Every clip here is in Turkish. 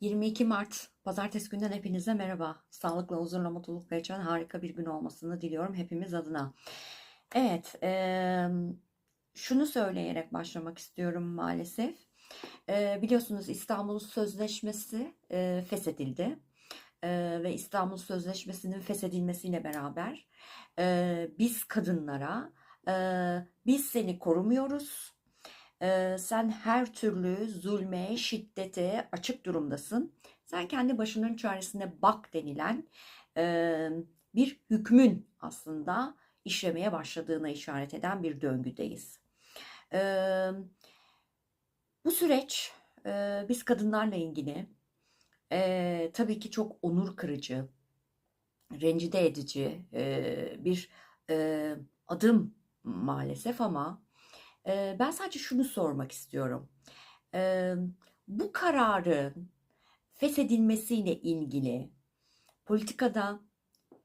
22 Mart Pazartesi günden hepinize merhaba. Sağlıkla, huzurla, mutlulukla geçen harika bir gün olmasını diliyorum hepimiz adına. Evet, eee, şunu söyleyerek başlamak istiyorum maalesef. Eee, biliyorsunuz İstanbul Sözleşmesi eee, feshedildi. Eee, ve İstanbul Sözleşmesi'nin feshedilmesiyle beraber eee, biz kadınlara eee, biz seni korumuyoruz. Eee, sen her türlü zulme, şiddete açık durumdasın. Sen kendi başının çaresine bak denilen eee, bir hükmün aslında işlemeye başladığına işaret eden bir döngüdeyiz. Eee, bu süreç eee, biz kadınlarla ilgili eee, tabii ki çok onur kırıcı, rencide edici eee, bir eee, adım maalesef ama ben sadece şunu sormak istiyorum. Bu kararın feshedilmesiyle ilgili politikada,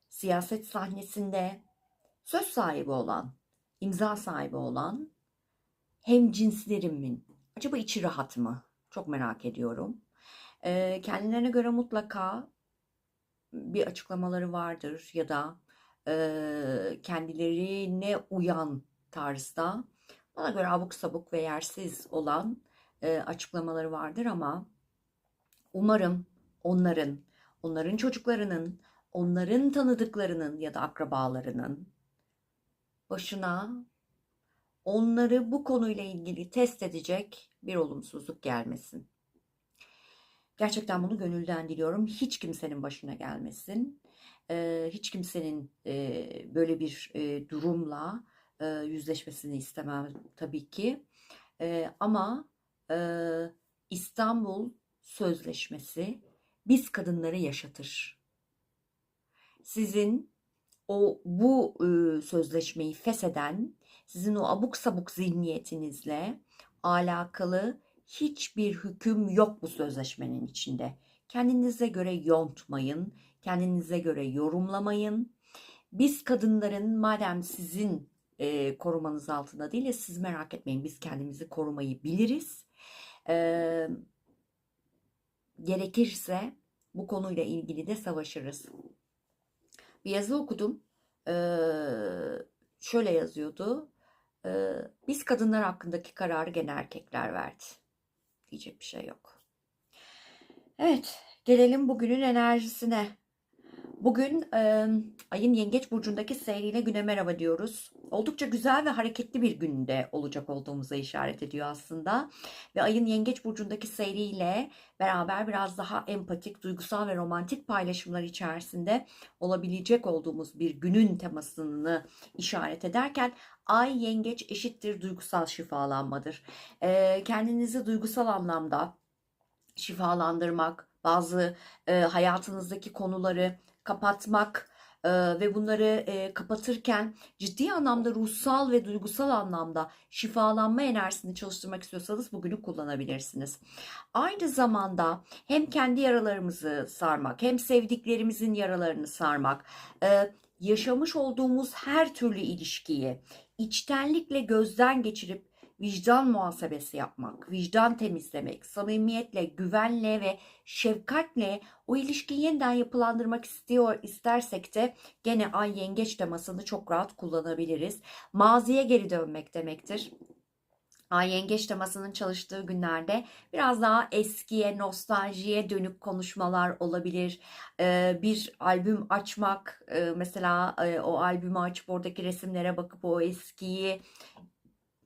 siyaset sahnesinde söz sahibi olan, imza sahibi olan hem cinslerimin acaba içi rahat mı? Çok merak ediyorum. Kendilerine göre mutlaka bir açıklamaları vardır ya da eee, kendilerine uyan tarzda bana göre abuk sabuk ve yersiz olan eee, açıklamaları vardır ama umarım onların, onların çocuklarının, onların tanıdıklarının ya da akrabalarının başına onları bu konuyla ilgili test edecek bir olumsuzluk gelmesin. Gerçekten bunu gönülden diliyorum. Hiç kimsenin başına gelmesin. Eee, hiç kimsenin eee, böyle bir eee, durumla eee, yüzleşmesini istemem tabii ki. Eee, ama eee, İstanbul Sözleşmesi biz kadınları yaşatır. Sizin o bu eee, sözleşmeyi fesheden, sizin o abuk sabuk zihniyetinizle alakalı hiçbir hüküm yok bu sözleşmenin içinde. Kendinize göre yontmayın, kendinize göre yorumlamayın. Biz kadınların madem sizin e, korumanız altında değil, siz merak etmeyin biz kendimizi korumayı biliriz. E, gerekirse bu konuyla ilgili de savaşırız. Bir yazı okudum. E, şöyle yazıyordu. E, biz kadınlar hakkındaki kararı gene erkekler verdi. Diyecek bir şey yok. Evet, gelelim bugünün enerjisine. Bugün e, ayın yengeç burcundaki seyriyle güne merhaba diyoruz. Oldukça güzel ve hareketli bir günde olacak olduğumuza işaret ediyor aslında. Ve ayın yengeç burcundaki seyriyle beraber biraz daha empatik, duygusal ve romantik paylaşımlar içerisinde olabilecek olduğumuz bir günün temasını işaret ederken ay yengeç eşittir duygusal şifalanmadır. E, kendinizi duygusal anlamda şifalandırmak, bazı e, hayatınızdaki konuları kapatmak e, ve bunları e, kapatırken ciddi anlamda ruhsal ve duygusal anlamda şifalanma enerjisini çalıştırmak istiyorsanız bugünü kullanabilirsiniz. Aynı zamanda hem kendi yaralarımızı sarmak hem sevdiklerimizin yaralarını sarmak, e, yaşamış olduğumuz her türlü ilişkiyi içtenlikle gözden geçirip vicdan muhasebesi yapmak, vicdan temizlemek, samimiyetle, güvenle ve şefkatle o ilişkiyi yeniden yapılandırmak istiyor istersek de gene ay yengeç temasını çok rahat kullanabiliriz. Maziye geri dönmek demektir. Ay yengeç temasının çalıştığı günlerde biraz daha eskiye, nostaljiye dönük konuşmalar olabilir. Ee, bir albüm açmak, e, mesela e, o albümü açıp oradaki resimlere bakıp o eskiyi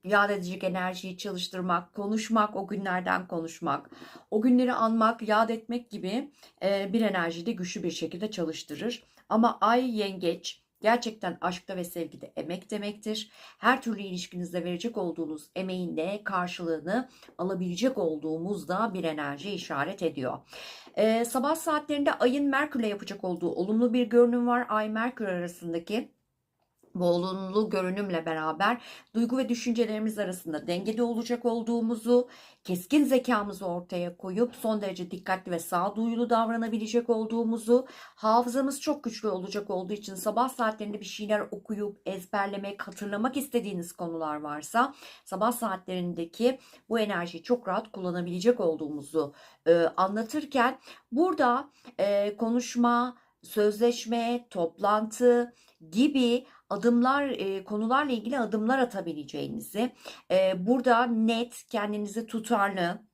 yad edecek enerjiyi çalıştırmak, konuşmak, o günlerden konuşmak, o günleri anmak, yad etmek gibi e, bir enerjiyi de güçlü bir şekilde çalıştırır. Ama ay yengeç gerçekten aşkta ve sevgide emek demektir. Her türlü ilişkinizde verecek olduğunuz emeğin de karşılığını alabilecek olduğumuzda bir enerji işaret ediyor. Ee, sabah saatlerinde ayın Merkür'le yapacak olduğu olumlu bir görünüm var. Ay Merkür arasındaki bu olumlu görünümle beraber duygu ve düşüncelerimiz arasında dengede olacak olduğumuzu, keskin zekamızı ortaya koyup son derece dikkatli ve sağduyulu davranabilecek olduğumuzu, hafızamız çok güçlü olacak olduğu için sabah saatlerinde bir şeyler okuyup ezberlemek, hatırlamak istediğiniz konular varsa sabah saatlerindeki bu enerjiyi çok rahat kullanabilecek olduğumuzu e, anlatırken burada e, konuşma, sözleşme, toplantı gibi adımlar e, konularla ilgili adımlar atabileceğinizi e, burada net kendinizi tutarlı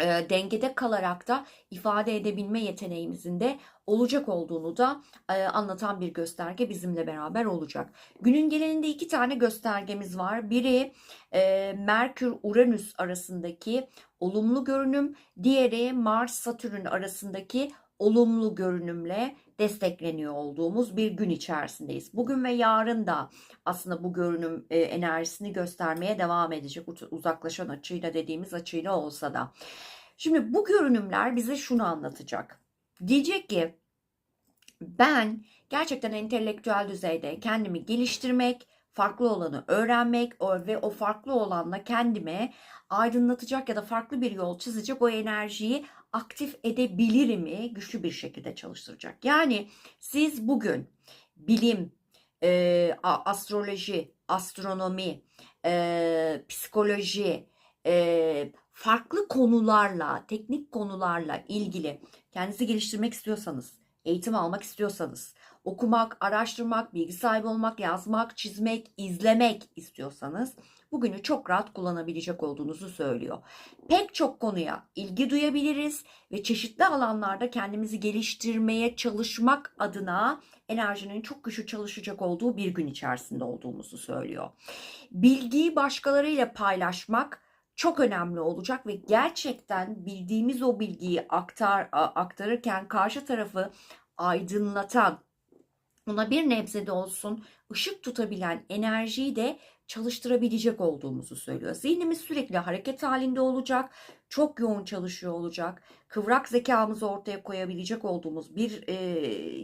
e, dengede kalarak da ifade edebilme yeteneğimizin de olacak olduğunu da e, anlatan bir gösterge bizimle beraber olacak. Günün geleninde iki tane göstergemiz var. Biri e, Merkür-Uranüs arasındaki olumlu görünüm, diğeri Mars-Satürn arasındaki olumlu görünümle destekleniyor olduğumuz bir gün içerisindeyiz. Bugün ve yarın da aslında bu görünüm e, enerjisini göstermeye devam edecek uzaklaşan açıyla dediğimiz açıyla olsa da. Şimdi bu görünümler bize şunu anlatacak. Diyecek ki ben gerçekten entelektüel düzeyde kendimi geliştirmek, farklı olanı öğrenmek ve o farklı olanla kendime aydınlatacak ya da farklı bir yol çizecek o enerjiyi aktif edebilir mi güçlü bir şekilde çalıştıracak. Yani siz bugün bilim, e, astroloji, astronomi, e, psikoloji, e, farklı konularla, teknik konularla ilgili kendinizi geliştirmek istiyorsanız, eğitim almak istiyorsanız, okumak, araştırmak, bilgi sahibi olmak, yazmak, çizmek, izlemek istiyorsanız bugünü çok rahat kullanabilecek olduğunuzu söylüyor. Pek çok konuya ilgi duyabiliriz ve çeşitli alanlarda kendimizi geliştirmeye çalışmak adına enerjinin çok güçlü çalışacak olduğu bir gün içerisinde olduğumuzu söylüyor. Bilgiyi başkalarıyla paylaşmak çok önemli olacak ve gerçekten bildiğimiz o bilgiyi aktar aktarırken karşı tarafı aydınlatan, ona bir nebze de olsun ışık tutabilen enerjiyi de çalıştırabilecek olduğumuzu söylüyor. Zihnimiz sürekli hareket halinde olacak, çok yoğun çalışıyor olacak, kıvrak zekamızı ortaya koyabilecek olduğumuz bir e,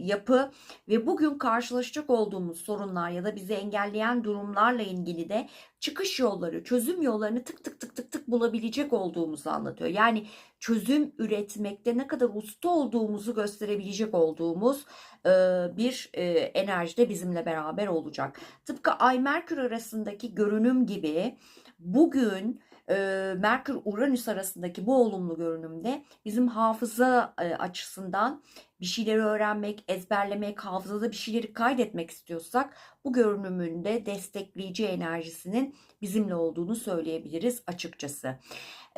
yapı ve bugün karşılaşacak olduğumuz sorunlar ya da bizi engelleyen durumlarla ilgili de çıkış yolları, çözüm yollarını tık tık tık tık tık bulabilecek olduğumuzu anlatıyor. Yani çözüm üretmekte ne kadar usta olduğumuzu gösterebilecek olduğumuz e, bir e, enerji de bizimle beraber olacak. Tıpkı Ay Merkür arasındaki görünüm gibi bugün e, Merkür Uranüs arasındaki bu olumlu görünümde bizim hafıza e, açısından bir şeyleri öğrenmek, ezberlemek, hafızada bir şeyleri kaydetmek istiyorsak bu görünümünde destekleyici enerjisinin bizimle olduğunu söyleyebiliriz açıkçası.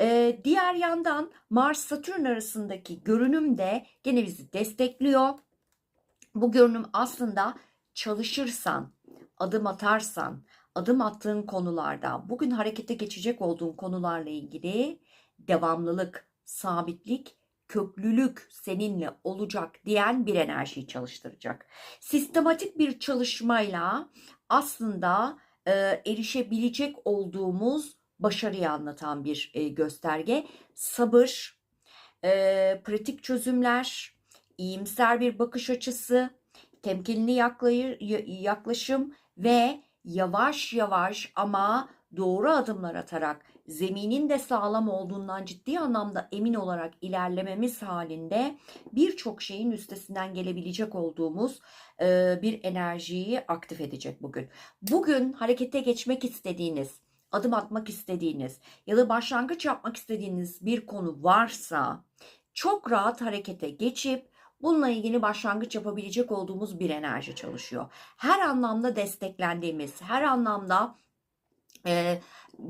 Ee, diğer yandan Mars-Satürn arasındaki görünüm de gene bizi destekliyor. Bu görünüm aslında çalışırsan, adım atarsan, adım attığın konularda, bugün harekete geçecek olduğun konularla ilgili devamlılık, sabitlik, köklülük seninle olacak diyen bir enerjiyi çalıştıracak. Sistematik bir çalışmayla aslında e, erişebilecek olduğumuz başarıyı anlatan bir e, gösterge. Sabır, e, pratik çözümler, iyimser bir bakış açısı, temkinli yaklaşım ve yavaş yavaş ama doğru adımlar atarak zeminin de sağlam olduğundan ciddi anlamda emin olarak ilerlememiz halinde birçok şeyin üstesinden gelebilecek olduğumuz e, bir enerjiyi aktif edecek bugün. Bugün harekete geçmek istediğiniz, adım atmak istediğiniz ya da başlangıç yapmak istediğiniz bir konu varsa çok rahat harekete geçip bununla ilgili başlangıç yapabilecek olduğumuz bir enerji çalışıyor. Her anlamda desteklendiğimiz, her anlamda e,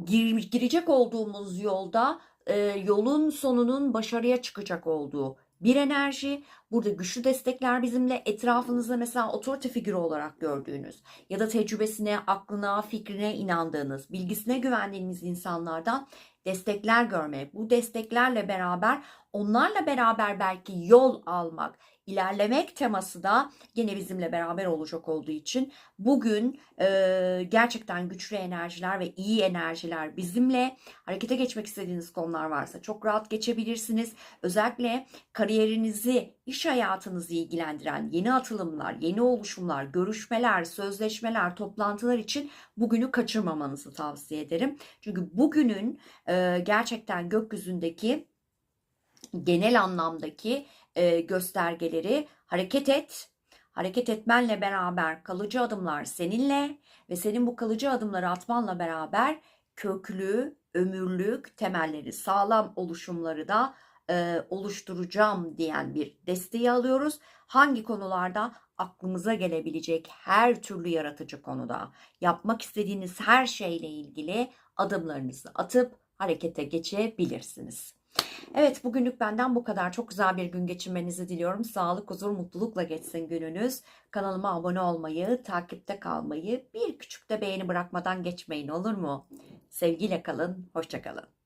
gir, girecek olduğumuz yolda e, yolun sonunun başarıya çıkacak olduğu bir enerji. Burada güçlü destekler bizimle etrafınızda mesela otorite figürü olarak gördüğünüz ya da tecrübesine, aklına, fikrine inandığınız, bilgisine güvendiğiniz insanlardan destekler görmek. Bu desteklerle beraber onlarla beraber belki yol almak, ilerlemek teması da yine bizimle beraber olacak olduğu için bugün e, gerçekten güçlü enerjiler ve iyi enerjiler bizimle harekete geçmek istediğiniz konular varsa çok rahat geçebilirsiniz. Özellikle kariyerinizi, iş hayatınızı ilgilendiren yeni atılımlar, yeni oluşumlar, görüşmeler, sözleşmeler, toplantılar için bugünü kaçırmamanızı tavsiye ederim. Çünkü bugünün e, gerçekten gökyüzündeki genel anlamdaki e, göstergeleri hareket et. Hareket etmenle beraber kalıcı adımlar seninle ve senin bu kalıcı adımları atmanla beraber köklü, ömürlük temelleri sağlam oluşumları da oluşturacağım diyen bir desteği alıyoruz. Hangi konularda? Aklımıza gelebilecek her türlü yaratıcı konuda yapmak istediğiniz her şeyle ilgili adımlarınızı atıp harekete geçebilirsiniz. Evet bugünlük benden bu kadar. Çok güzel bir gün geçirmenizi diliyorum. Sağlık, huzur, mutlulukla geçsin gününüz. Kanalıma abone olmayı, takipte kalmayı, bir küçük de beğeni bırakmadan geçmeyin olur mu? Sevgiyle kalın, hoşça kalın.